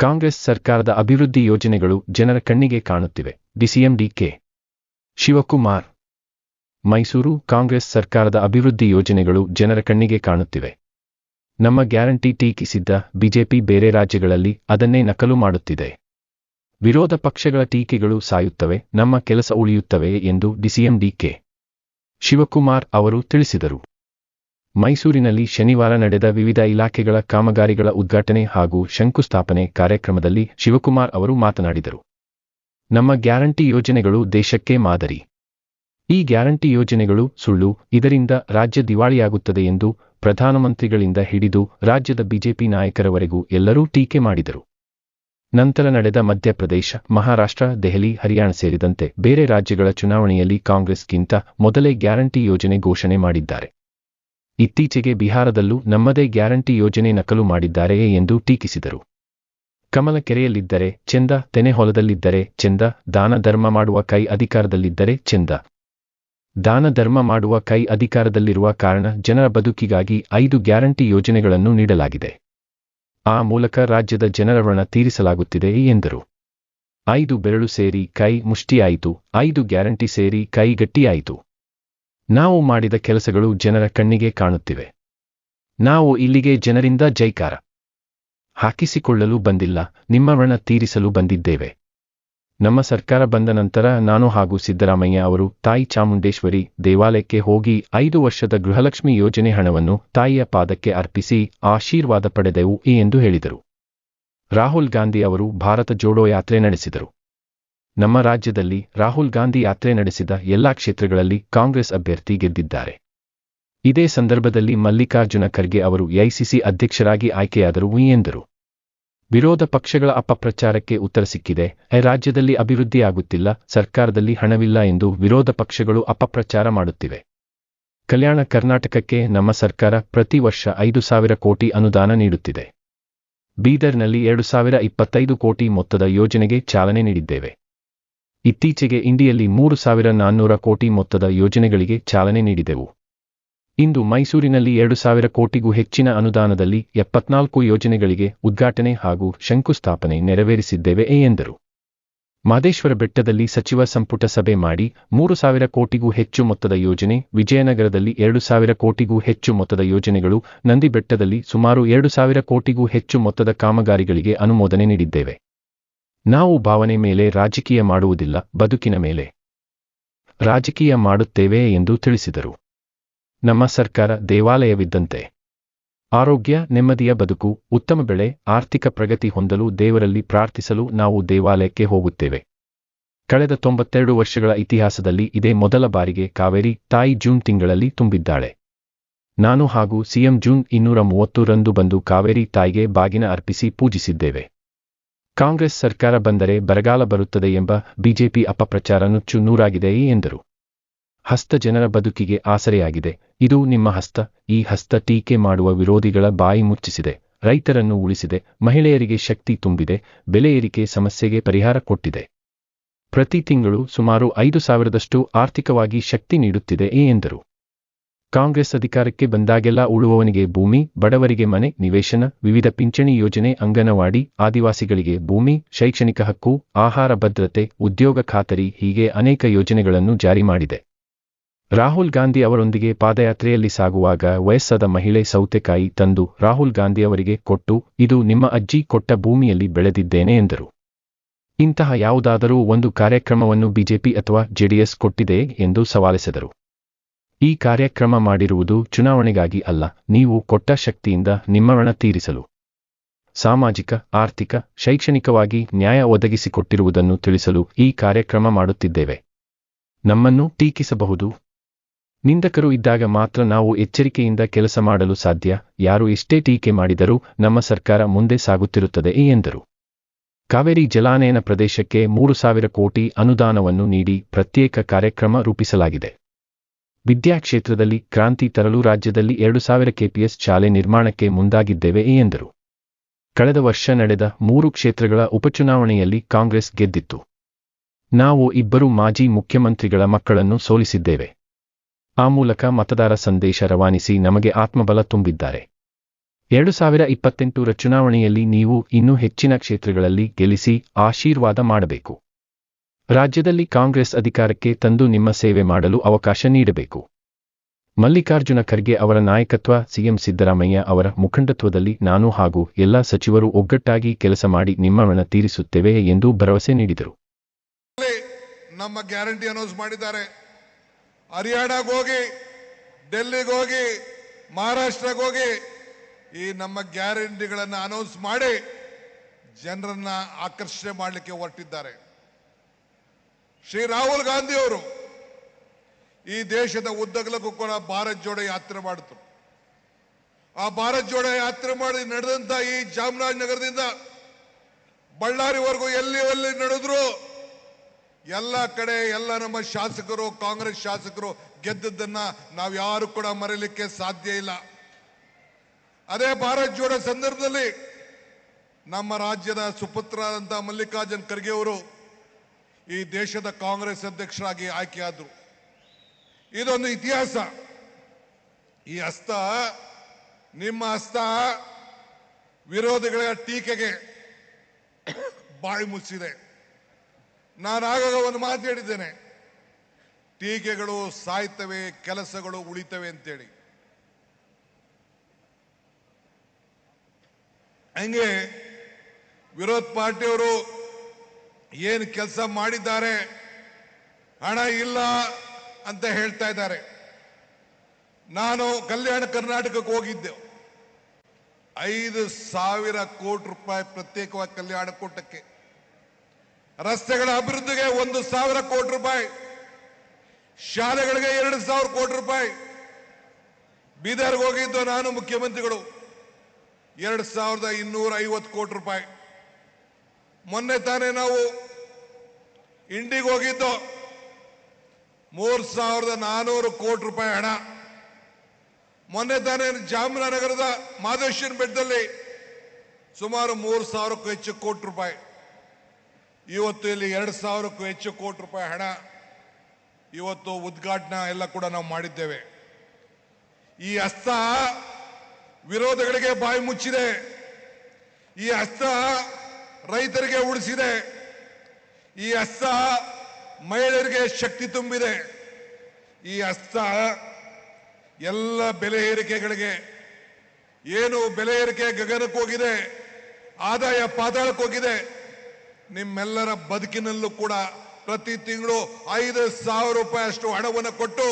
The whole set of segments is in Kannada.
ಕಾಂಗ್ರೆಸ್ ಸರ್ಕಾರದ ಅಭಿವೃದ್ಧಿ ಯೋಜನೆಗಳು ಜನರ ಕಣ್ಣಿಗೆ ಕಾಣುತ್ತಿವೆ. DCM DK Shivakumar. Mysuru Congress ಸರ್ಕಾರದ ಅಭಿವೃದ್ಧಿ ಯೋಜನೆಗಳು ಜನರ ಕಣ್ಣಿಗೆ ಕಾಣುತ್ತಿವೆ. ನಮ್ಮ ಗ್ಯಾರಂಟಿ ಟೀಕಿಸಿದ್ದ ಬಿಜೆಪಿ ಬೇರೆ ರಾಜ್ಯಗಳಲ್ಲಿ ಅದನ್ನೇ ನಕಲು ಮಾಡುತ್ತಿದೆ. ವಿರೋಧ ಪಕ್ಷಗಳ ಟೀಕೆಗಳು ಸಾಯುತ್ತವೆ, ನಮ್ಮ ಕೆಲಸ ಉಳಿಯುತ್ತವೆ ಎಂದು ಡಿಸಿಎಂ ಡಿಕೆ ಶಿವಕುಮಾರ್ ಅವರು ತಿಳಿಸಿದರು. ಮೈಸೂರಿನಲ್ಲಿ ಶನಿವಾರ ನಡೆದ ವಿವಿಧ ಇಲಾಖೆಗಳ ಕಾಮಗಾರಿಗಳ ಉದ್ಘಾಟನೆ ಹಾಗೂ ಶಂಕುಸ್ಥಾಪನೆ ಕಾರ್ಯಕ್ರಮದಲ್ಲಿ ಶಿವಕುಮಾರ್ ಅವರು ಮಾತನಾಡಿದರು. ನಮ್ಮ ಗ್ಯಾರಂಟಿ ಯೋಜನೆಗಳು ದೇಶಕ್ಕೆ ಮಾದರಿ. ಈ ಗ್ಯಾರಂಟಿ ಯೋಜನೆಗಳು ಸುಳ್ಳು, ಇದರಿಂದ ರಾಜ್ಯ ದಿವಾಳಿಯಾಗುತ್ತದೆ ಎಂದು ಪ್ರಧಾನಮಂತ್ರಿಗಳಿಂದ ಹಿಡಿದು ರಾಜ್ಯದ ಬಿಜೆಪಿ ನಾಯಕರವರೆಗೂ ಎಲ್ಲರೂ ಟೀಕೆ ಮಾಡಿದರು. ನಂತರ ನಡೆದ ಮಧ್ಯಪ್ರದೇಶ, ಮಹಾರಾಷ್ಟ್ರ, ದೆಹಲಿ, ಹರಿಯಾಣ ಸೇರಿದಂತೆ ಬೇರೆ ರಾಜ್ಯಗಳ ಚುನಾವಣೆಯಲ್ಲಿ ಕಾಂಗ್ರೆಸ್ಗಿಂತ ಮೊದಲೇ ಗ್ಯಾರಂಟಿ ಯೋಜನೆ ಘೋಷಣೆ ಮಾಡಿದ್ದಾರೆ. ಇತ್ತೀಚೆಗೆ ಬಿಹಾರದಲ್ಲೂ ನಮ್ಮದೇ ಗ್ಯಾರಂಟಿ ಯೋಜನೆ ನಕಲು ಮಾಡಿದ್ದಾರೆಯೇ ಎಂದು ಟೀಕಿಸಿದರು. ಕಮಲ ಕೆರೆಯಲ್ಲಿದ್ದರೆ ಚೆಂದ ಹೊಲದಲ್ಲಿದ್ದರೆ ಚೆಂದ, ದಾನ ಧರ್ಮ ಮಾಡುವ ಕೈ ಅಧಿಕಾರದಲ್ಲಿದ್ದರೆ ಚೆಂದ. ದಾನ ಧರ್ಮ ಮಾಡುವ ಕೈ ಅಧಿಕಾರದಲ್ಲಿರುವ ಕಾರಣ ಜನರ ಬದುಕಿಗಾಗಿ ಐದು ಗ್ಯಾರಂಟಿ ಯೋಜನೆಗಳನ್ನು ನೀಡಲಾಗಿದೆ. ಆ ಮೂಲಕ ರಾಜ್ಯದ ಜನರ ಋಣ ತೀರಿಸಲಾಗುತ್ತಿದೆ ಎಂದರು. ಐದು ಬೆರಳು ಸೇರಿ ಕೈ ಮುಷ್ಟಿಯಾಯಿತು, ಐದು ಗ್ಯಾರಂಟಿ ಸೇರಿ ಕೈ ಗಟ್ಟಿಯಾಯಿತು. ನಾವು ಮಾಡಿದ ಕೆಲಸಗಳು ಜನರ ಕಣ್ಣಿಗೆ ಕಾಣುತ್ತಿವೆ. ನಾವು ಇಲ್ಲಿಗೆ ಜನರಿಂದ ಜೈಕಾರ. ಹಾಕಿಸಿಕೊಳ್ಳಲು ಬಂದಿಲ್ಲ, ನಿಮ್ಮ ಋಣ ತೀರಿಸಲು ಬಂದಿದ್ದೇವೆ. ನಮ್ಮ ಸರ್ಕಾರ ಬಂದ ನಂತರ ನಾನು ಹಾಗೂ ಸಿದ್ದರಾಮಯ್ಯ ಅವರು ತಾಯಿ ಚಾಮುಂಡೇಶ್ವರಿ ದೇವಾಲಯಕ್ಕೆ ಹೋಗಿ ಐದು ವರ್ಷದ ಗೃಹಲಕ್ಷ್ಮಿ ಯೋಜನೆ ಹಣವನ್ನು ತಾಯಿಯ ಪಾದಕ್ಕೆ ಅರ್ಪಿಸಿ ಆಶೀರ್ವಾದ ಪಡೆದೆವು ಎಂದು ಹೇಳಿದರು. ರಾಹುಲ್ ಗಾಂಧಿ ಅವರು ಭಾರತ ಜೋಡೋ ಯಾತ್ರೆ ನಡೆಸಿದರು. ನಮ್ಮ ರಾಜ್ಯದಲ್ಲಿ ರಾಹುಲ್ ಗಾಂಧಿ ಯಾತ್ರೆ ನಡೆಸಿದ ಎಲ್ಲಾ ಕ್ಷೇತ್ರಗಳಲ್ಲಿ ಕಾಂಗ್ರೆಸ್ ಅಭ್ಯರ್ಥಿ ಗೆದ್ದಿದ್ದಾರೆ. ಇದೇ ಸಂದರ್ಭದಲ್ಲಿ ಮಲ್ಲಿಕಾರ್ಜುನ ಖರ್ಗೆ ಅವರು ಎಐಸಿಸಿ ಅಧ್ಯಕ್ಷರಾಗಿ ಆಯ್ಕೆಯಾದರು ಎಂದರು. ವಿರೋಧ ಪಕ್ಷಗಳ ಅಪಪ್ರಚಾರಕ್ಕೆ ಉತ್ತರ ಸಿಕ್ಕಿದೆ. ರಾಜ್ಯದಲ್ಲಿ ಅಭಿವೃದ್ಧಿಯಾಗುತ್ತಿಲ್ಲ, ಸರ್ಕಾರದಲ್ಲಿ ಹಣವಿಲ್ಲ ಎಂದು ವಿರೋಧ ಪಕ್ಷಗಳು ಅಪಪ್ರಚಾರ ಮಾಡುತ್ತಿವೆ. ಕಲ್ಯಾಣ ಕರ್ನಾಟಕಕ್ಕೆ ನಮ್ಮ ಸರ್ಕಾರ ಪ್ರತಿ ವರ್ಷ ಐದು ಸಾವಿರ ಕೋಟಿ ಅನುದಾನ ನೀಡುತ್ತಿದೆ. ಬೀದರ್ನಲ್ಲಿ ಎರಡು ಸಾವಿರ ಇಪ್ಪತ್ತೈದು ಕೋಟಿ ಮೊತ್ತದ ಯೋಜನೆಗೆ ಚಾಲನೆ ನೀಡಿದ್ದೇವೆ. ಇತ್ತೀಚೆಗೆ ಇಂಡಿಯಲ್ಲಿ ಮೂರು ಸಾವಿರ ನಾನ್ನೂರ ಕೋಟಿ ಮೊತ್ತದ ಯೋಜನೆಗಳಿಗೆ ಚಾಲನೆ ನೀಡಿದೆವು. ಇಂದು ಮೈಸೂರಿನಲ್ಲಿ ಎರಡು ಸಾವಿರ ಕೋಟಿಗೂ ಹೆಚ್ಚಿನ ಅನುದಾನದಲ್ಲಿ ಎಪ್ಪತ್ನಾಲ್ಕು ಯೋಜನೆಗಳಿಗೆ ಉದ್ಘಾಟನೆ ಹಾಗೂ ಶಂಕುಸ್ಥಾಪನೆ ನೆರವೇರಿಸಿದ್ದೇವೆ ಎಂದರು. ಮಾದೇಶ್ವರ ಬೆಟ್ಟದಲ್ಲಿ ಸಚಿವ ಸಂಪುಟ ಸಭೆ ಮಾಡಿ ಮೂರು ಸಾವಿರ ಕೋಟಿಗೂ ಹೆಚ್ಚು ಮೊತ್ತದ ಯೋಜನೆ, ವಿಜಯನಗರದಲ್ಲಿ ಎರಡು ಸಾವಿರ ಕೋಟಿಗೂ ಹೆಚ್ಚು ಮೊತ್ತದ ಯೋಜನೆಗಳು, ನಂದಿ ಬೆಟ್ಟದಲ್ಲಿ ಸುಮಾರು ಎರಡು ಸಾವಿರ ಕೋಟಿಗೂ ಹೆಚ್ಚು ಮೊತ್ತದ ಕಾಮಗಾರಿಗಳಿಗೆ ಅನುಮೋದನೆ ನೀಡಿದ್ದೇವೆ. ನಾವು ಭಾವನೆ ಮೇಲೆ ರಾಜಕೀಯ ಮಾಡುವುದಿಲ್ಲ, ಬದುಕಿನ ಮೇಲೆ ರಾಜಕೀಯ ಮಾಡುತ್ತೇವೆ ಎಂದು ತಿಳಿಸಿದರು. ನಮ್ಮ ಸರ್ಕಾರ ದೇವಾಲಯವಿದ್ದಂತೆ. ಆರೋಗ್ಯ, ನೆಮ್ಮದಿಯ ಬದುಕು, ಉತ್ತಮ ಬೆಳೆ, ಆರ್ಥಿಕ ಪ್ರಗತಿ ಹೊಂದಲು ದೇವರಲ್ಲಿ ಪ್ರಾರ್ಥಿಸಲು ನಾವು ದೇವಾಲಯಕ್ಕೆ ಹೋಗುತ್ತೇವೆ. ಕಳೆದ ತೊಂಬತ್ತೆರಡು ವರ್ಷಗಳ ಇತಿಹಾಸದಲ್ಲಿ ಇದೇ ಮೊದಲ ಬಾರಿಗೆ ಕಾವೇರಿ ತಾಯಿ ಜೂನ್ ತಿಂಗಳಲ್ಲಿ ತುಂಬಿದ್ದಾಳೆ. ನಾನು ಹಾಗೂ ಸಿಎಂ ಜೂನ್ ಇನ್ನೂರ ಮೂವತ್ತು ರಂದು ಬಂದು ಕಾವೇರಿ ತಾಯಿಗೆ ಬಾಗಿನ ಅರ್ಪಿಸಿ ಪೂಜಿಸಿದ್ದೇವೆ. ಕಾಂಗ್ರೆಸ್ ಸರ್ಕಾರ ಬಂದರೆ ಬರಗಾಲ ಬರುತ್ತದೆ ಎಂಬ ಬಿಜೆಪಿ ಅಪಪ್ರಚಾರ ನುಚ್ಚು ನೂರಾಗಿದೆ ಎಂದರು. ಹಸ್ತ ಜನರ ಬದುಕಿಗೆ ಆಸರೆಯಾಗಿದೆ. ಇದು ನಿಮ್ಮ ಹಸ್ತ. ಈ ಹಸ್ತ ಟೀಕೆ ಮಾಡುವ ವಿರೋಧಿಗಳ ಬಾಯಿ ಮುಚ್ಚಿಸಿದೆ. ರೈತರನ್ನು ಉಳಿಸಿದೆ. ಮಹಿಳೆಯರಿಗೆ ಶಕ್ತಿ ತುಂಬಿದೆ. ಬೆಲೆ ಏರಿಕೆ ಸಮಸ್ಯೆಗೆ ಪರಿಹಾರ ಕೊಟ್ಟಿದೆ. ಪ್ರತಿ ತಿಂಗಳು ಸುಮಾರು ಐದು ಸಾವಿರದಷ್ಟು ಆರ್ಥಿಕವಾಗಿ ಶಕ್ತಿ ನೀಡುತ್ತಿದೆ ಎಂದರು. ಕಾಂಗ್ರೆಸ್ ಅಧಿಕಾರಕ್ಕೆ ಬಂದಾಗೆಲ್ಲ ಉಳುವವನಿಗೆ ಭೂಮಿ, ಬಡವರಿಗೆ ಮನೆ, ನಿವೇಶನ, ವಿವಿಧ ಪಿಂಚಣಿ ಯೋಜನೆ, ಅಂಗನವಾಡಿ, ಆದಿವಾಸಿಗಳಿಗೆ ಭೂಮಿ, ಶೈಕ್ಷಣಿಕ ಹಕ್ಕು, ಆಹಾರ ಭದ್ರತೆ, ಉದ್ಯೋಗ ಖಾತರಿ ಹೀಗೆ ಅನೇಕ ಯೋಜನೆಗಳನ್ನು ಜಾರಿ ಮಾಡಿದೆ. ರಾಹುಲ್ ಗಾಂಧಿ ಅವರೊಂದಿಗೆ ಪಾದಯಾತ್ರೆಯಲ್ಲಿ ಸಾಗುವಾಗ ವಯಸ್ಸಾದ ಮಹಿಳೆ ಸೌತೆಕಾಯಿ ತಂದು ರಾಹುಲ್ ಗಾಂಧಿ ಅವರಿಗೆ ಕೊಟ್ಟು, ಇದು ನಿಮ್ಮ ಅಜ್ಜಿ ಕೊಟ್ಟ ಭೂಮಿಯಲ್ಲಿ ಬೆಳೆದಿದ್ದೇನೆ ಎಂದರು. ಇಂತಹ ಯಾವುದಾದರೂ ಒಂದು ಕಾರ್ಯಕ್ರಮವನ್ನು ಬಿಜೆಪಿ ಅಥವಾ ಜೆಡಿಎಸ್ ಕೊಟ್ಟಿದೆ ಎಂದು ಸವಾಲಿಸಿದರು. ಈ ಕಾರ್ಯಕ್ರಮ ಮಾಡಿರುವುದು ಚುನಾವಣೆಗಾಗಿ ಅಲ್ಲ, ನೀವು ಕೊಟ್ಟ ಶಕ್ತಿಯಿಂದ ನಿಮ್ಮ ಋಣ ತೀರಿಸಲು. ಸಾಮಾಜಿಕ, ಆರ್ಥಿಕ, ಶೈಕ್ಷಣಿಕವಾಗಿ ನ್ಯಾಯ ಒದಗಿಸಿಕೊಟ್ಟಿರುವುದನ್ನು ತಿಳಿಸಲು ಈ ಕಾರ್ಯಕ್ರಮ ಮಾಡುತ್ತಿದ್ದೇವೆ. ನಮ್ಮನ್ನು ಟೀಕಿಸಬಹುದು. ನಿಂದಕರು ಇದ್ದಾಗ ಮಾತ್ರ ನಾವು ಎಚ್ಚರಿಕೆಯಿಂದ ಕೆಲಸ ಮಾಡಲು ಸಾಧ್ಯ, ಯಾರು ಎಷ್ಟೇ ಟೀಕೆ ಮಾಡಿದರೂ ನಮ್ಮ ಸರ್ಕಾರ ಮುಂದೆ ಸಾಗುತ್ತಿರುತ್ತದೆ ಎಂದರು. ಕಾವೇರಿ ಜಲಾನಯನ ಪ್ರದೇಶಕ್ಕೆ ಮೂರು ಸಾವಿರ ಕೋಟಿ ಅನುದಾನವನ್ನು ನೀಡಿ ಪ್ರತ್ಯೇಕ ಕಾರ್ಯಕ್ರಮ ರೂಪಿಸಲಾಗಿದೆ. ವಿದ್ಯಾಕ್ಷೇತ್ರದಲ್ಲಿ ಕ್ರಾಂತಿ ತರಲು ರಾಜ್ಯದಲ್ಲಿ ಎರಡು ಸಾವಿರ ಕೆಪಿಎಸ್ ಶಾಲೆ ನಿರ್ಮಾಣಕ್ಕೆ ಮುಂದಾಗಿದ್ದೇವೆ ಎಂದರು. ಕಳೆದ ವರ್ಷ ನಡೆದ ಮೂರು ಕ್ಷೇತ್ರಗಳ ಉಪಚುನಾವಣೆಯಲ್ಲಿ ಕಾಂಗ್ರೆಸ್ ಗೆದ್ದಿತ್ತು. ನಾವು ಇಬ್ಬರು ಮಾಜಿ ಮುಖ್ಯಮಂತ್ರಿಗಳ ಮಕ್ಕಳನ್ನು ಸೋಲಿಸಿದ್ದೇವೆ. ಆ ಮೂಲಕ ಮತದಾರ ಸಂದೇಶ ರವಾನಿಸಿ ನಮಗೆ ಆತ್ಮಬಲ ತುಂಬಿದ್ದಾರೆ. ಎರಡು ಸಾವಿರ ಇಪ್ಪತ್ತೆಂಟರ ಚುನಾವಣೆಯಲ್ಲಿ ನೀವು ಇನ್ನೂ ಹೆಚ್ಚಿನ ಕ್ಷೇತ್ರಗಳಲ್ಲಿ ಗೆಲ್ಲಿಸಿ ಆಶೀರ್ವಾದ ಮಾಡಬೇಕು. ರಾಜ್ಯದಲ್ಲಿ ಕಾಂಗ್ರೆಸ್ ಅಧಿಕಾರಕ್ಕೆ ತಂದು ನಿಮ್ಮ ಸೇವೆ ಮಾಡಲು ಅವಕಾಶ ನೀಡಬೇಕು. ಮಲ್ಲಿಕಾರ್ಜುನ ಖರ್ಗೆ ಅವರ ನಾಯಕತ್ವ, ಸಿಎಂ ಸಿದ್ದರಾಮಯ್ಯ ಅವರ ಮುಖಂಡತ್ವದಲ್ಲಿ ನಾನು ಹಾಗೂ ಎಲ್ಲ ಸಚಿವರು ಒಗ್ಗಟ್ಟಾಗಿ ಕೆಲಸ ಮಾಡಿ ನಿಮ್ಮ ಮನ ತೀರಿಸುತ್ತೇವೆ ಎಂದು ಭರವಸೆ ನೀಡಿದರು. ನಮ್ಮ ಗ್ಯಾರಂಟಿ ಅನೌನ್ಸ್ ಮಾಡಿದ್ದಾರೆ. ಹರಿಯಾಣಕ್ಕೆ ಹೋಗಿ, ಡೆಲ್ಲಿಗೆ ಹೋಗಿ ಮಹಾರಾಷ್ಟ್ರಕ್ಕೆ ಹೋಗಿ ಈ ನಮ್ಮ ಗ್ಯಾರಂಟಿಗಳನ್ನು ಅನೌನ್ಸ್ ಮಾಡಿ ಜನರನ್ನ ಆಕರ್ಷಣೆ ಮಾಡಲಿಕ್ಕೆ ಹೊರಟಿದ್ದಾರೆ. ಶ್ರೀ ರಾಹುಲ್ ಗಾಂಧಿ ಅವರು ಈ ದೇಶದ ಉದ್ದಗಲಕ್ಕೂ ಕೂಡ ಭಾರತ್ ಜೋಡೋ ಯಾತ್ರೆ ಮಾಡಿತು. ಆ ಭಾರತ್ ಜೋಡೋ ಯಾತ್ರೆ ಮಾಡಿ ನಡೆದಂತ ಈ ಚಾಮರಾಜನಗರದಿಂದ ಬಳ್ಳಾರಿವರೆಗೂ ಎಲ್ಲಿ ಎಲ್ಲಿ ನಡೆದ್ರು ಎಲ್ಲ ಕಡೆ ಎಲ್ಲ ನಮ್ಮ ಶಾಸಕರು, ಕಾಂಗ್ರೆಸ್ ಶಾಸಕರು ಗೆದ್ದದ್ದನ್ನ ನಾವು ಯಾರು ಕೂಡ ಮರೀಲಿಕ್ಕೆ ಸಾಧ್ಯ ಇಲ್ಲ. ಅದೇ ಭಾರತ್ ಜೋಡೋ ಸಂದರ್ಭದಲ್ಲಿ ನಮ್ಮ ರಾಜ್ಯದ ಸುಪುತ್ರರಾದಂಥ ಮಲ್ಲಿಕಾರ್ಜುನ್ ಖರ್ಗೆ ಅವರು ಈ ದೇಶದ ಕಾಂಗ್ರೆಸ್ ಅಧ್ಯಕ್ಷರಾಗಿ ಆಯ್ಕೆಯಾದರು. ಇದೊಂದು ಇತಿಹಾಸ. ಈ ಹಸ್ತ, ನಿಮ್ಮ ಹಸ್ತ ವಿರೋಧಿಗಳ ಟೀಕೆಗೆ ಬಾಯಿ ಮುಚ್ಚಿದೆ. ನಾನು ಆಗಾಗ ಒಂದು ಮಾತು ಹೇಳಿದ್ದೇನೆ. ಟೀಕೆಗಳು ಸಾಯ್ತವೆ, ಕೆಲಸಗಳು ಉಳಿತವೆ ಅಂತೇಳಿ. ಹಂಗೆ ವಿರೋಧ ಪಾರ್ಟಿಯವರು ಏನು ಕೆಲಸ ಮಾಡಿದ್ದಾರೆ? ಹಣ ಇಲ್ಲ ಅಂತ ಹೇಳ್ತಾ ಇದ್ದಾರೆ. ನಾನು ಕಲ್ಯಾಣ ಕರ್ನಾಟಕಕ್ಕೆ ಹೋಗಿದ್ದೆ. ಐದು ಸಾವಿರ ಕೋಟಿ ರೂಪಾಯಿ ಪ್ರತ್ಯೇಕವಾಗಿ ಕಲ್ಯಾಣ ಕೂಟಕ್ಕೆ. ರಸ್ತೆಗಳ ಅಭಿವೃದ್ಧಿಗೆ ಒಂದು ಸಾವಿರ ಕೋಟಿ ರೂಪಾಯಿ. ಶಾಲೆಗಳಿಗೆ ಎರಡು ಸಾವಿರ ಕೋಟಿ ರೂಪಾಯಿ. ಬೀದರ್ಗೆ ಹೋಗಿದ್ದು ನಾನು ಮುಖ್ಯಮಂತ್ರಿಗಳು. ಎರಡು ಸಾವಿರದ ಇನ್ನೂರ ಐವತ್ತು ಕೋಟಿ ರೂಪಾಯಿ. ಮೊನ್ನೆ ತಾನೇ ನಾವು ಇಂಡಿಗೆ ಹೋಗಿದ್ದು. ಮೂರ್ ಸಾವಿರದ ನಾನೂರು ಕೋಟಿ ರೂಪಾಯಿ ಹಣ. ಮೊನ್ನೆ ತಾನೇ ಚಾಮರಾಜನಗರದ ಮಾದೇಶ್ವರ ಬೆಟ್ಟದಲ್ಲಿ ಸುಮಾರು ಮೂರು ಸಾವಿರಕ್ಕೂ ಹೆಚ್ಚು ಕೋಟಿ ರೂಪಾಯಿ. ಇವತ್ತು ಇಲ್ಲಿ ಎರಡು ಸಾವಿರಕ್ಕೂ ಹೆಚ್ಚು ಕೋಟಿ ರೂಪಾಯಿ ಹಣ. ಇವತ್ತು ಉದ್ಘಾಟನಾ ಎಲ್ಲ ಕೂಡ ನಾವು ಮಾಡಿದ್ದೇವೆ. ಈ ಅಸ್ತ ವಿರೋಧಗಳಿಗೆ ಬಾಯಿ ಮುಚ್ಚಿದೆ. ಈ ಹಸ್ತ ರೈತರಿಗೆ ಉಳಿಸಿದೆ. ಈ ಹಸ್ತ ಮಹಿಳೆಯರಿಗೆ ಶಕ್ತಿ ತುಂಬಿದೆ. ಈ ಹಸ್ತ ಎಲ್ಲ ಬೆಲೆ ಏರಿಕೆಗಳಿಗೆ, ಏನು ಬೆಲೆ ಏರಿಕೆ ಗಗನಕ್ಕೆ ಹೋಗಿದೆ, ಆದಾಯ ಪಾತಾಳಕ್ಕೆ ಹೋಗಿದೆ. ನಿಮ್ಮೆಲ್ಲರ ಬದುಕಿನಲ್ಲೂ ಕೂಡ ಪ್ರತಿ ತಿಂಗಳು ಐದು ಸಾವಿರ ರೂಪಾಯಿ ಅಷ್ಟು ಹಣವನ್ನು ಕೊಟ್ಟು,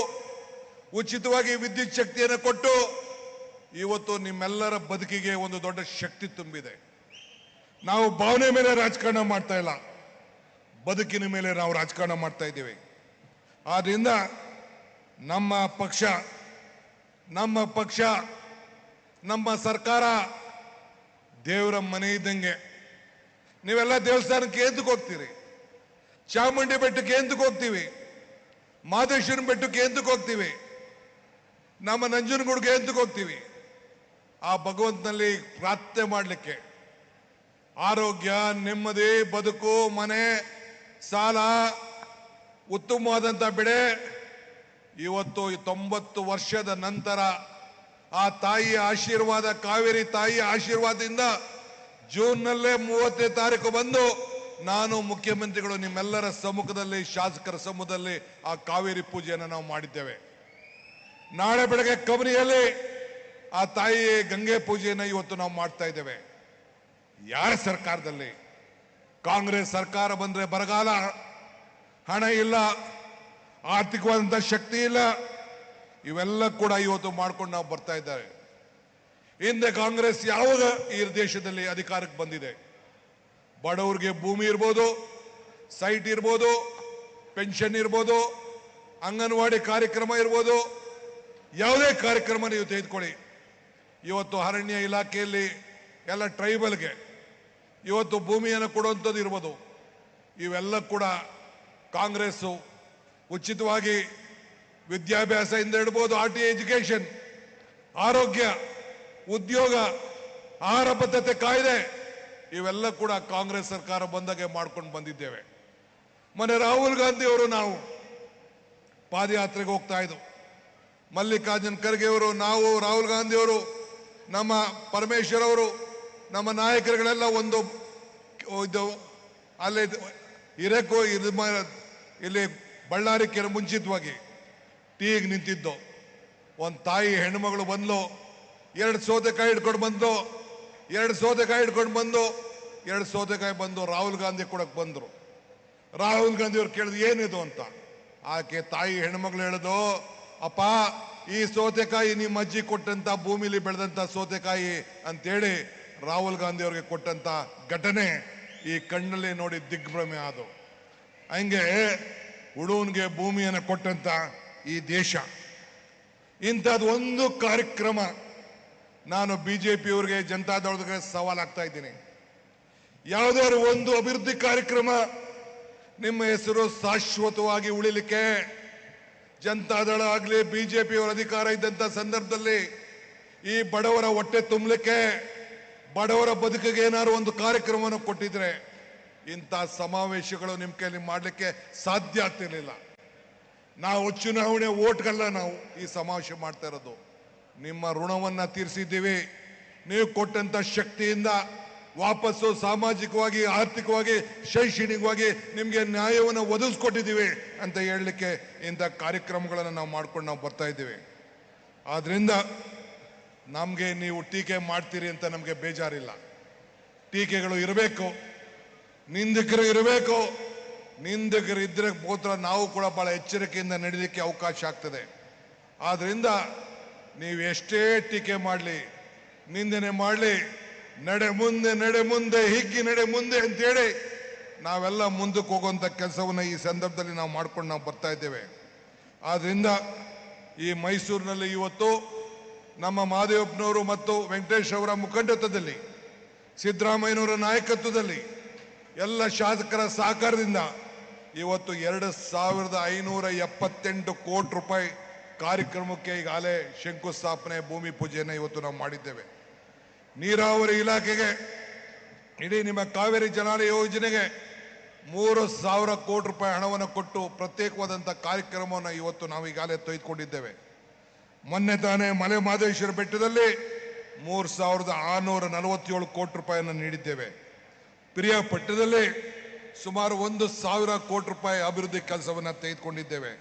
ಉಚಿತವಾಗಿ ವಿದ್ಯುತ್ ಶಕ್ತಿಯನ್ನು ಕೊಟ್ಟು, ಇವತ್ತು ನಿಮ್ಮೆಲ್ಲರ ಬದುಕಿಗೆ ಒಂದು ದೊಡ್ಡ ಶಕ್ತಿ ತುಂಬಿದೆ. ನಾವು ಭಾವನೆ ಮೇಲೆ ರಾಜಕಾರಣ ಮಾಡ್ತಾ ಇಲ್ಲ. ಬದುಕಿನ ಮೇಲೆ ನಾವು ರಾಜಕಾರಣ ಮಾಡ್ತಾ ಇದ್ದೇವೆ. ಆದ್ರಿಂದ ನಮ್ಮ ಪಕ್ಷ ನಮ್ಮ ಪಕ್ಷ, ನಮ್ಮ ಸರ್ಕಾರ ದೇವರ ಮನೆ ಇದ್ದಂಗೆ. ನೀವೆಲ್ಲ ದೇವಸ್ಥಾನಕ್ಕೆ ಎಂದಕ್ಕೆ ಹೋಗ್ತೀರಿ? ಚಾಮುಂಡಿ ಬೆಟ್ಟಕ್ಕೆ ಎಂತಕ್ಕೆ ಹೋಗ್ತೀವಿ? ಮಾದೇಶ್ವರನ ಬೆಟ್ಟಕ್ಕೆ ಎಂದಕ್ಕೆ ಹೋಗ್ತೀವಿ? ನಮ್ಮ ನಂಜನಗೂಡಿಗೆ ಎಂತಕ್ಕೆ ಹೋಗ್ತೀವಿ? ಆ ಭಗವಂತನಲ್ಲಿ ಪ್ರಾರ್ಥನೆ ಮಾಡಲಿಕ್ಕೆ. ಆರೋಗ್ಯ, ನೆಮ್ಮದಿ, ಬದುಕು, ಮನೆ, ಸಾಲ ಉತ್ತಮವಾದಂಥ ಬೆಳೆ ಇವತ್ತು ತೊಂಬತ್ತು ವರ್ಷದ ನಂತರ ಆ ತಾಯಿಯ ಆಶೀರ್ವಾದ, ಕಾವೇರಿ ತಾಯಿಯ ಆಶೀರ್ವಾದದಿಂದ ಜೂನ್ನಲ್ಲೇ ಮೂವತ್ತನೇ ತಾರೀಕು ಬಂದು ನಾನು ಮುಖ್ಯಮಂತ್ರಿಗಳು ನಿಮ್ಮೆಲ್ಲರ ಸಮ್ಮುಖದಲ್ಲಿ, ಶಾಸಕರ ಸಮ್ಮುಖದಲ್ಲಿ ಆ ಕಾವೇರಿ ಪೂಜೆಯನ್ನು ನಾವು ಮಾಡಿದ್ದೇವೆ. ನಾಳೆ ಬೆಳಗ್ಗೆ ಕಬರಿಯಲ್ಲಿ ಆ ತಾಯಿ ಗಂಗೆ ಪೂಜೆಯನ್ನು ಇವತ್ತು ನಾವು ಮಾಡ್ತಾ ಇದ್ದೇವೆ. ಯಾರ ಸರ್ಕಾರದಲ್ಲಿ? ಕಾಂಗ್ರೆಸ್ ಸರ್ಕಾರ ಬಂದ್ರೆ ಬರಗಾಲ ಹಣ ಇಲ್ಲ ಆರ್ಥಿಕವಾದಂಥ ಶಕ್ತಿ ಇಲ್ಲ. ಇವೆಲ್ಲ ಕೂಡ ಇವತ್ತು ಮಾಡ್ಕೊಂಡು ನಾವು ಬರ್ತಾ ಇದ್ದಾರೆ. ಹಿಂದೆ ಕಾಂಗ್ರೆಸ್ ಯಾವಾಗ ಈ ದೇಶದಲ್ಲಿ ಅಧಿಕಾರಕ್ಕೆ ಬಂದಿದೆ? ಬಡವರಿಗೆ ಭೂಮಿ ಇರ್ಬೋದು, ಸೈಟ್ ಇರ್ಬೋದು, ಪೆನ್ಷನ್ ಇರ್ಬೋದು, ಅಂಗನವಾಡಿ ಕಾರ್ಯಕ್ರಮ ಇರ್ಬೋದು, ಯಾವುದೇ ಕಾರ್ಯಕ್ರಮ ನೀವು ತೆಗೆದುಕೊಳ್ಳಿ. ಇವತ್ತು ಅರಣ್ಯ ಇಲಾಖೆಯಲ್ಲಿ ಎಲ್ಲ ಟ್ರೈಬಲ್ಗೆ ಇವತ್ತು ಭೂಮಿಯನ್ನು ಕೊಡುವಂಥದ್ದು ಇರ್ಬೋದು. ಇವೆಲ್ಲ ಕೂಡ ಕಾಂಗ್ರೆಸ್ಸು ಉಚಿತವಾಗಿ ವಿದ್ಯಾಭ್ಯಾಸದಿಂದ ಇಡ್ಬೋದು ಆರ್ ಟಿ ಎಜುಕೇಶನ್ ಆರೋಗ್ಯ, ಉದ್ಯೋಗ, ಆಹಾರ ಬದ್ಧತೆ ಕಾಯ್ದೆ ಇವೆಲ್ಲ ಕೂಡ ಕಾಂಗ್ರೆಸ್ ಸರ್ಕಾರ ಬಂದಾಗೆ ಮಾಡ್ಕೊಂಡು ಬಂದಿದ್ದೇವೆ. ಮೊನ್ನೆ ರಾಹುಲ್ ಗಾಂಧಿ ಅವರು ನಾವು ಪಾದಯಾತ್ರೆಗೆ ಹೋಗ್ತಾ ಇದ್ದವು ಮಲ್ಲಿಕಾರ್ಜುನ್ ಖರ್ಗೆ ಅವರು, ನಾವು ರಾಹುಲ್ ಗಾಂಧಿ ಅವರು, ನಮ್ಮ ಪರಮೇಶ್ವರ್ ಅವರು ನಮ್ಮ ನಾಯಕರುಗಳೆಲ್ಲ ಒಂದು ಇದು, ಅಲ್ಲಿ ಇರಕ್ಕೋ ಇದು ಇಲ್ಲಿ ಬಳ್ಳಾರಿ ಕೆರೆ ಮುಂಚಿತವಾಗಿ ಟೀಗ್ ನಿಂತಿದ್ದು. ಒಂದು ತಾಯಿ ಹೆಣ್ಮಗಳು ಬಂದ್ಲು, ಎರಡು ಸೌತೆಕಾಯಿ ಹಿಡ್ಕೊಂಡು ಬಂದು ಎರಡು ಸೌತೆಕಾಯಿ ಹಿಡ್ಕೊಂಡು ಬಂದು ಎರಡು ಸೌತೆಕಾಯಿ ಬಂದು ರಾಹುಲ್ ಗಾಂಧಿ ಕೊಡಕ್ಕೆ ಬಂದರು. ರಾಹುಲ್ ಗಾಂಧಿ ಅವ್ರು ಕೇಳಿದ್ರು, ಏನಿದು ಅಂತ? ಆಕೆ ತಾಯಿ ಹೆಣ್ಮಗಳು ಹೇಳಿದೋ, ಅಪ್ಪ, ಈ ಸೌತೆಕಾಯಿ ನಿಮ್ಮ ಅಜ್ಜಿ ಕೊಟ್ಟಂತ ಭೂಮಿಲಿ ಬೆಳೆದಂತ ಸೌತೆಕಾಯಿ ಅಂತೇಳಿ ರಾಹುಲ್ ಗಾಂಧಿ ಅವರಿಗೆ ಕೊಟ್ಟಂತ ಘಟನೆ ಈ ಕಣ್ಣಲ್ಲಿ ನೋಡಿ ದಿಗ್ಭ್ರಮೆ ಆದು ಹಂಗೆ ಹುಡುಗನ್ಗೆ ಭೂಮಿಯನ್ನು ಕೊಟ್ಟಂತ ಈ ದೇಶ. ಇಂಥದ್ದು ಒಂದು ಕಾರ್ಯಕ್ರಮ ನಾನು ಬಿಜೆಪಿಯವರಿಗೆ ಜನತಾದಳಕ್ಕೆ ಸವಾಲಾಗ್ತಾ ಇದ್ದೀನಿ. ಯಾವುದಾದ್ರು ಒಂದು ಅಭಿವೃದ್ಧಿ ಕಾರ್ಯಕ್ರಮ ನಿಮ್ಮ ಹೆಸರು ಶಾಶ್ವತವಾಗಿ ಉಳಿಲಿಕ್ಕೆ ಜನತಾದಳ ಆಗಲಿ, ಬಿಜೆಪಿಯವರ ಅಧಿಕಾರ ಇದ್ದಂಥ ಸಂದರ್ಭದಲ್ಲಿ ಈ ಬಡವರ ಹೊಟ್ಟೆ ತುಂಬಲಿಕ್ಕೆ ಬಡವರ ಬದುಕಿಗೆ ಏನಾದ್ರು ಒಂದು ಕಾರ್ಯಕ್ರಮವನ್ನು ಕೊಟ್ಟಿದ್ರೆ ಇಂಥ ಸಮಾವೇಶಗಳು ನಿಮ್ಮ ಕೈಲಿ ಮಾಡಲಿಕ್ಕೆ ಸಾಧ್ಯ ಆಗ್ತಿರ್ಲಿಲ್ಲ. ನಾವು ಚುನಾವಣೆ ಓಟ್ಗಲ್ಲ ನಾವು ಈ ಸಮಾವೇಶ ಮಾಡ್ತಾ ಇರೋದು. ನಿಮ್ಮ ಋಣವನ್ನ ತೀರಿಸಿದ್ದೀವಿ. ನೀವು ಕೊಟ್ಟಂತ ಶಕ್ತಿಯಿಂದ ವಾಪಸ್ಸು ಸಾಮಾಜಿಕವಾಗಿ, ಆರ್ಥಿಕವಾಗಿ, ಶೈಕ್ಷಣಿಕವಾಗಿ ನಿಮಗೆ ನ್ಯಾಯವನ್ನು ಒದಗಿಸ್ಕೊಟ್ಟಿದ್ದೀವಿ ಅಂತ ಹೇಳಲಿಕ್ಕೆ ಇಂಥ ಕಾರ್ಯಕ್ರಮಗಳನ್ನು ನಾವು ಮಾಡ್ಕೊಂಡು ನಾವು ಬರ್ತಾ ಇದ್ದೀವಿ. ಆದ್ರಿಂದ ನಮಗೆ ನೀವು ಟೀಕೆ ಮಾಡ್ತೀರಿ ಅಂತ ನಮಗೆ ಬೇಜಾರಿಲ್ಲ. ಟೀಕೆಗಳು ಇರಬೇಕು. ನಿಂದಕರು ಇರಬೇಕು. ನಿಂದಕರು ಇದ್ರೆ ಹೋದ್ರೆ ನಾವು ಕೂಡ ಬಹಳ ಎಚ್ಚರಿಕೆಯಿಂದ ನಡೀಲಿಕ್ಕೆ ಅವಕಾಶ ಆಗ್ತದೆ. ಆದ್ದರಿಂದ ನೀವು ಎಷ್ಟೇ ಟೀಕೆ ಮಾಡಲಿ, ನಿಂದನೆ ಮಾಡಲಿ, ನಡೆ ಮುಂದೆ ನಡೆ ಮುಂದೆ ಹಿಗ್ಗಿ ನಡೆ ಮುಂದೆ ಅಂತೇಳಿ ನಾವೆಲ್ಲ ಮುಂದಕ್ಕೆ ಹೋಗುವಂಥ ಕೆಲಸವನ್ನು ಈ ಸಂದರ್ಭದಲ್ಲಿ ನಾವು ಮಾಡ್ಕೊಂಡು ನಾವು ಬರ್ತಾ ಇದ್ದೇವೆ. ಆದ್ದರಿಂದ ಈ ಮೈಸೂರಿನಲ್ಲಿ ಇವತ್ತು ನಮ್ಮ ಮಹಾದೇವಪ್ಪನವರು ಮತ್ತು ವೆಂಕಟೇಶ್ ಅವರ ಮುಖಂಡತ್ವದಲ್ಲಿ, ಸಿದ್ದರಾಮಯ್ಯನವರ ನಾಯಕತ್ವದಲ್ಲಿ, ಎಲ್ಲ ಶಾಸಕರ ಸಹಕಾರದಿಂದ ಇವತ್ತು ಎರಡು ಸಾವಿರದ ಐನೂರ ಎಪ್ಪತ್ತೆಂಟು ಕೋಟಿ ರೂಪಾಯಿ ಕಾರ್ಯಕ್ರಮಕ್ಕೆ ಈಗಾಗಲೇ ಶಂಕುಸ್ಥಾಪನೆ, ಭೂಮಿ ಪೂಜೆಯನ್ನು ಇವತ್ತು ನಾವು ಮಾಡಿದ್ದೇವೆ. ನೀರಾವರಿ ಇಲಾಖೆಗೆ, ಇಡೀ ನಿಮ್ಮ ಕಾವೇರಿ ಜನಾಲಯ ಯೋಜನೆಗೆ ಮೂರು ಸಾವಿರ ಕೋಟಿ ರೂಪಾಯಿ ಹಣವನ್ನು ಕೊಟ್ಟು ಪ್ರತ್ಯೇಕವಾದಂಥ ಕಾರ್ಯಕ್ರಮವನ್ನು ಇವತ್ತು ನಾವು ಈಗಾಗಲೇ ತೆಗೆದುಕೊಂಡಿದ್ದೇವೆ. ಮೊನ್ನೆ ತಾನೇ ಮಲೆ ಮಹದೇಶ್ವರ ಬೆಟ್ಟದಲ್ಲಿ ಮೂರು ಸಾವಿರದ ಆರುನೂರ ನಲವತ್ತೇಳು ಕೋಟಿ ರೂಪಾಯಿಯನ್ನು ನೀಡಿದ್ದೇವೆ. ಪ್ರಿಯಾಪಟ್ಟಣದಲ್ಲಿ ಸುಮಾರು ಒಂದು ಸಾವಿರ ಕೋಟಿ ರೂಪಾಯಿ ಅಭಿವೃದ್ಧಿ ಕೆಲಸವನ್ನು ತೆಗೆದುಕೊಂಡಿದ್ದೇವೆ.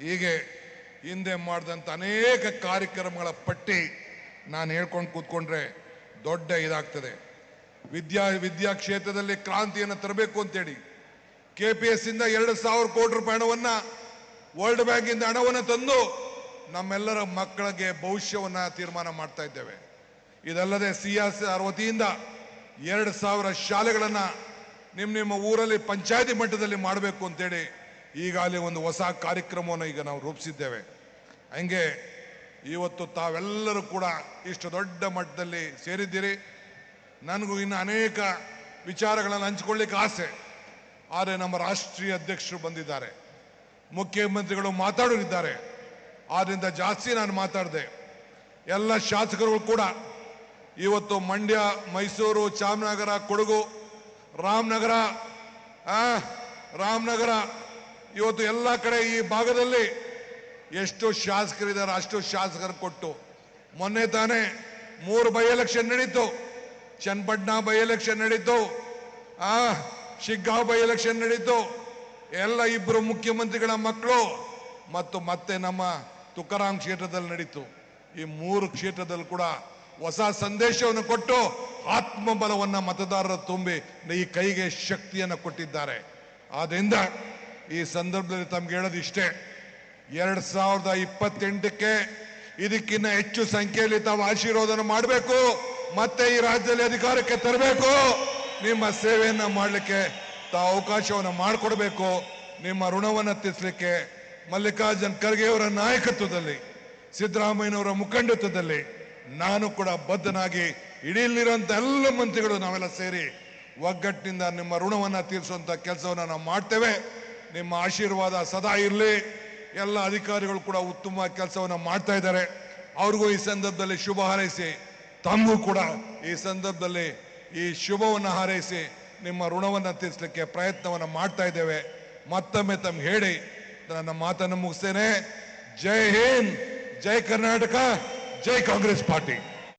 ಹೀಗೆ ಹಿಂದೆ ಮಾಡಿದಂಥ ಅನೇಕ ಕಾರ್ಯಕ್ರಮಗಳ ಪಟ್ಟಿ ನಾನು ಹೇಳ್ಕೊಂಡು ಕೂತ್ಕೊಂಡ್ರೆ ದೊಡ್ಡ ಇದಾಗ್ತದೆ. ವಿದ್ಯಾ ವಿದ್ಯಾ ಕ್ಷೇತ್ರದಲ್ಲಿ ಕ್ರಾಂತಿಯನ್ನು ತರಬೇಕು ಅಂತೇಳಿ ಕೆ ಪಿ ಎಸ್ ಇಂದ ಎರಡು ಸಾವಿರ ಕೋಟಿ ರೂಪಾಯಿ ಹಣವನ್ನು ವರ್ಲ್ಡ್ ಬ್ಯಾಂಕಿಂದ ಹಣವನ್ನು ತಂದು ನಮ್ಮೆಲ್ಲರ ಮಕ್ಕಳಿಗೆ ಭವಿಷ್ಯವನ್ನ ತೀರ್ಮಾನ ಮಾಡ್ತಾ ಇದ್ದೇವೆ. ಇದಲ್ಲದೆ ಸಿ ಎಸ್ ಆರ್ ವತಿಯಿಂದ ಎರಡು ಸಾವಿರ ಶಾಲೆಗಳನ್ನು ನಿಮ್ಮ ನಿಮ್ಮ ಊರಲ್ಲಿ ಪಂಚಾಯತಿ ಮಟ್ಟದಲ್ಲಿ ಮಾಡಬೇಕು ಅಂತೇಳಿ ಈಗಾಗಲೇ ಒಂದು ಹೊಸ ಕಾರ್ಯಕ್ರಮವನ್ನು ಈಗ ನಾವು ರೂಪಿಸಿದ್ದೇವೆ. ಹಂಗೆ ಇವತ್ತು ತಾವೆಲ್ಲರೂ ಕೂಡ ಇಷ್ಟು ದೊಡ್ಡ ಮಟ್ಟದಲ್ಲಿ ಸೇರಿದ್ದೀರಿ. ನನಗೂ ಇನ್ನು ಅನೇಕ ವಿಚಾರಗಳನ್ನು ಹಂಚ್ಕೊಳ್ಳಿಕ್ಕೆ ಆಸೆ. ಆದರೆ ನಮ್ಮ ರಾಷ್ಟ್ರೀಯ ಅಧ್ಯಕ್ಷರು ಬಂದಿದ್ದಾರೆ. ಮುಖ್ಯಮಂತ್ರಿಗಳು ಮಾತಾಡೋರಿದ್ದಾರೆ. ಆದ್ರಿಂದ ಜಾಸ್ತಿ ನಾನು ಮಾತಾಡಿದೆ. ಎಲ್ಲ ಶಾಸಕರುಗಳು ಕೂಡ ಇವತ್ತು ಮಂಡ್ಯ, ಮೈಸೂರು, ಚಾಮನಗರ, ಕೊಡಗು, ರಾಮನಗರ ರಾಮನಗರ, ಇವತ್ತು ಎಲ್ಲ ಕಡೆ ಈ ಭಾಗದಲ್ಲಿ ಎಷ್ಟು ಶಾಸಕರಿದ್ದಾರೆ, ಅಷ್ಟು ಶಾಸಕರು ಕೊಟ್ಟು. ಮೊನ್ನೆ ತಾನೇ ಮೂರು ಬೈ ಎಲೆಕ್ಷನ್ ನಡೀತು. ಚನ್ನಪಟ್ಟಣ ಬೈ ಎಲೆಕ್ಷನ್ ನಡೀತು. ಆ, ಶಿಗ್ಗಾಂವ್ ಬೈ ಎಲೆಕ್ಷನ್ ನಡೀತು. ಎಲ್ಲ ಇಬ್ಬರು ಮುಖ್ಯಮಂತ್ರಿಗಳ ಮಕ್ಕಳು ಮತ್ತು ಮತ್ತೆ ನಮ್ಮ ತುಕಾರಾಮ್ ಕ್ಷೇತ್ರದಲ್ಲಿ ನಡೀತು. ಈ ಮೂರು ಕ್ಷೇತ್ರದಲ್ಲಿ ಕೂಡ ಹೊಸ ಸಂದೇಶವನ್ನು ಕೊಟ್ಟು ಆತ್ಮಬಲವನ್ನು ಮತದಾರರ ತುಂಬಿ ಈ ಕೈಗೆ ಶಕ್ತಿಯನ್ನು ಕೊಟ್ಟಿದ್ದಾರೆ. ಆದ್ದರಿಂದ ಈ ಸಂದರ್ಭದಲ್ಲಿ ತಮ್ಗೆ ಹೇಳೋದು ಇಷ್ಟೇ. ಎರಡ್ ಸಾವಿರದ ಇಪ್ಪತ್ತೆಂಟಕ್ಕೆ ಇದಕ್ಕಿಂತ ಹೆಚ್ಚು ಸಂಖ್ಯೆಯಲ್ಲಿ ತಾವು ಆಶೀರ್ವಾದನ ಮಾಡಬೇಕು. ಮತ್ತೆ ಈ ರಾಜ್ಯದಲ್ಲಿ ಅಧಿಕಾರಕ್ಕೆ ತರಬೇಕು. ನಿಮ್ಮ ಸೇವೆಯನ್ನು ಮಾಡಲಿಕ್ಕೆ ತಾವು ಅವಕಾಶವನ್ನು ಮಾಡಿಕೊಡ್ಬೇಕು. ನಿಮ್ಮ ಋಣವನ್ನು ತೀರಿಸಲಿಕ್ಕೆ ಮಲ್ಲಿಕಾರ್ಜುನ್ ಖರ್ಗೆ ಅವರ ನಾಯಕತ್ವದಲ್ಲಿ, ಸಿದ್ದರಾಮಯ್ಯನವರ ಮುಖಂಡತ್ವದಲ್ಲಿ ನಾನು ಕೂಡ ಬದ್ಧನಾಗಿ ಇಡೀಲಿರುವಂತ ಎಲ್ಲ ಮಂತ್ರಿಗಳು ನಾವೆಲ್ಲ ಸೇರಿ ಒಗ್ಗಟ್ಟಿನಿಂದ ನಿಮ್ಮ ಋಣವನ್ನು ತೀರಿಸುವಂತ ಕೆಲಸವನ್ನು ನಾವು ಮಾಡ್ತೇವೆ. ನಿಮ್ಮ ಆಶೀರ್ವಾದ ಸದಾ ಇರಲಿ. ಎಲ್ಲ ಅಧಿಕಾರಿಗಳು ಕೂಡ ಉತ್ತಮ ಕೆಲಸವನ್ನು ಮಾಡ್ತಾ ಇದ್ದಾರೆ. ಅವ್ರಿಗೂ ಈ ಸಂದರ್ಭದಲ್ಲಿ ಶುಭ ಹಾರೈಸಿ, ತಮಗೂ ಕೂಡ ಈ ಸಂದರ್ಭದಲ್ಲಿ ಈ ಶುಭವನ್ನು ಹಾರೈಸಿ ನಿಮ್ಮ ಋಣವನ್ನು ತೀರಿಸಲಿಕ್ಕೆ ಪ್ರಯತ್ನವನ್ನು ಮಾಡ್ತಾ ಇದ್ದೇವೆ. ಮತ್ತೊಮ್ಮೆ ತಮ್ಗೆ ಹೇಳಿ ನನ್ನ ಮಾತನ್ನು ಮುಗಿಸ್ತೇನೆ ಜೈ ಹಿಂದ್ ಜೈ ಕರ್ನಾಟಕ ಜೈ ಕಾಂಗ್ರೆಸ್ ಪಾರ್ಟಿ